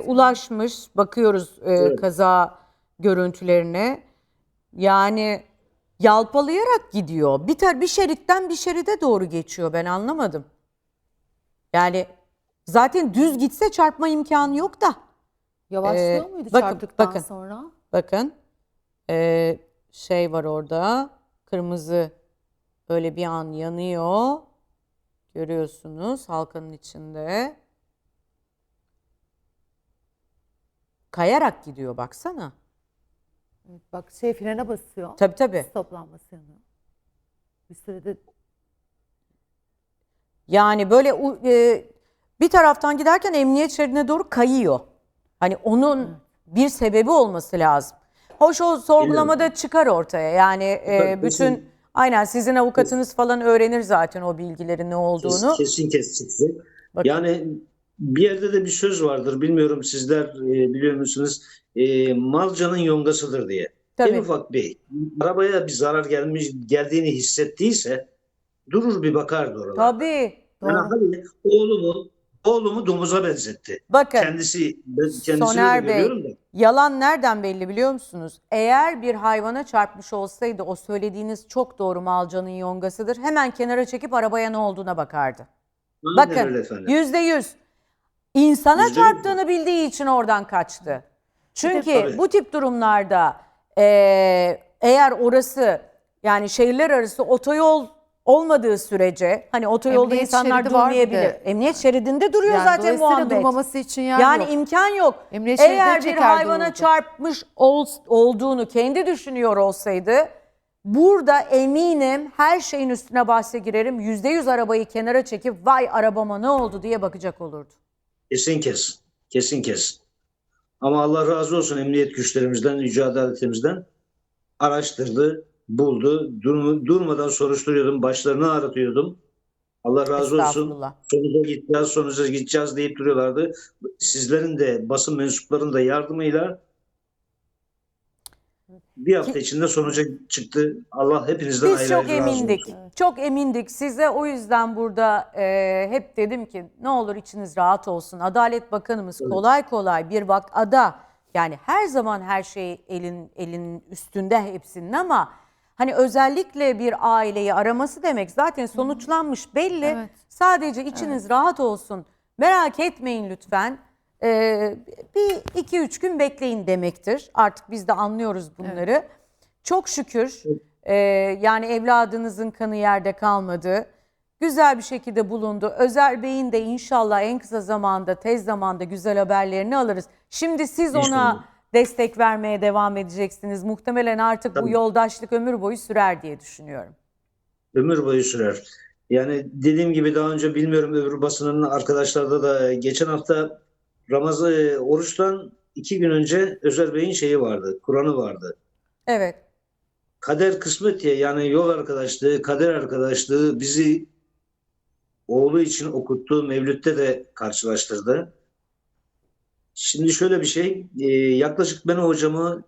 ulaşmış. Bakıyoruz e, Evet. kaza görüntülerine. Yani yalpalayarak gidiyor. Bir tar bir şeritten bir şeride doğru geçiyor. Ben anlamadım. Yani zaten düz gitse çarpma imkanı yok da. Yavaşlıyor Ee, muydu bakın, çarptıktan bakın. sonra? Bakın e, şey var orada. Kırmızı böyle bir an yanıyor. Görüyorsunuz halkanın içinde. Kayarak gidiyor baksana. Evet, bak şey frene basıyor. Tabii tabii. Stop lambası yanıyor. Bir sürede Yani böyle u- e, bir taraftan giderken emniyet şeridine doğru kayıyor. Hani onun bir sebebi olması lazım. Hoş o sorgulamada çıkar ortaya. Yani e, Tabii, bütün kesin. aynen sizin avukatınız falan öğrenir zaten o bilgilerin ne olduğunu. Kesin kesecekti. Bakın. Yani bir yerde de bir söz vardır. Bilmiyorum sizler e, biliyor musunuz? E, malcanın yongasıdır diye. Tabii. En ufak bir arabaya bir zarar gelmiş geldiğini hissettiyse durur bir bakardı oralara. Tabii. Yani hani oğlumu oğlumu domuza benzetti. Bakın Kendisi ben kendisini Soner Bey, da. yalan nereden belli biliyor musunuz? Eğer bir hayvana çarpmış olsaydı o söylediğiniz çok doğru malcanın yongasıdır. Hemen kenara çekip arabaya ne olduğuna bakardı. Aynen Bakın yüzde yüz. İnsana Yüzde yüz. çarptığını bildiği için oradan kaçtı. Çünkü Tabii. bu tip durumlarda eee, eğer orası yani şehirler arası otoyol olmadığı sürece hani otoyolda Emniyet insanlar şeridi var bir de. durmayabilir. Emniyet şeridinde duruyor yani zaten dolayısıyla muhabbet. durmaması için yer Yani yok. imkan yok. Emniyet Eğer bir çeker hayvana dururdu. çarpmış ol- olduğunu kendi düşünüyor olsaydı burada eminim her şeyin üstüne bahse girerim. Yüzde yüz arabayı kenara çekip vay arabama ne oldu diye bakacak olurdu. Kesin kes. Kesin kes. Ama Allah razı olsun emniyet güçlerimizden, yüce adaletimizden araştırdı, buldu. Dur- durmadan soruşturuyordum, başlarını ağrıtıyordum. Allah razı olsun. Sonuca gideceğiz, sonuca gideceğiz deyip duruyorlardı. Sizlerin de basın mensuplarının da yardımıyla bir hafta içinde sonuca çıktı. Allah hepinizden Biz ayrı çok ayrı razı emindik. olsun. Çok emindik. Size o yüzden burada e, hep dedim ki ne olur içiniz rahat olsun. Adalet Bakanımız kolay kolay bir vakada yani her zaman her şey elin elin üstünde hepsinin ama hani özellikle bir aileyi araması demek zaten sonuçlanmış belli. Evet. Sadece içiniz rahat olsun. Merak etmeyin lütfen. Ee, bir iki üç gün bekleyin demektir. Artık biz de anlıyoruz bunları. Çok şükür e, yani evladınızın kanı yerde kalmadı. Güzel bir şekilde bulundu. Özer Bey'in de inşallah en kısa zamanda, tez zamanda güzel haberlerini alırız. Şimdi siz ona İnşallah. destek vermeye devam edeceksiniz. Muhtemelen artık bu Tabii. yoldaşlık ömür boyu sürer diye düşünüyorum. Ömür boyu sürer. Yani dediğim gibi daha önce bilmiyorum öbür basının arkadaşlarda da e, geçen hafta Ramazan e, oruçtan iki gün önce Özer Bey'in şeyi vardı, Kur'an'ı vardı. Evet. Kader kısmet ya yani yol arkadaşlığı, kader arkadaşlığı bizi oğlu için okuttuğu Mevlüt'te de karşılaştırdı. Şimdi şöyle bir şey, e, yaklaşık ben hocamı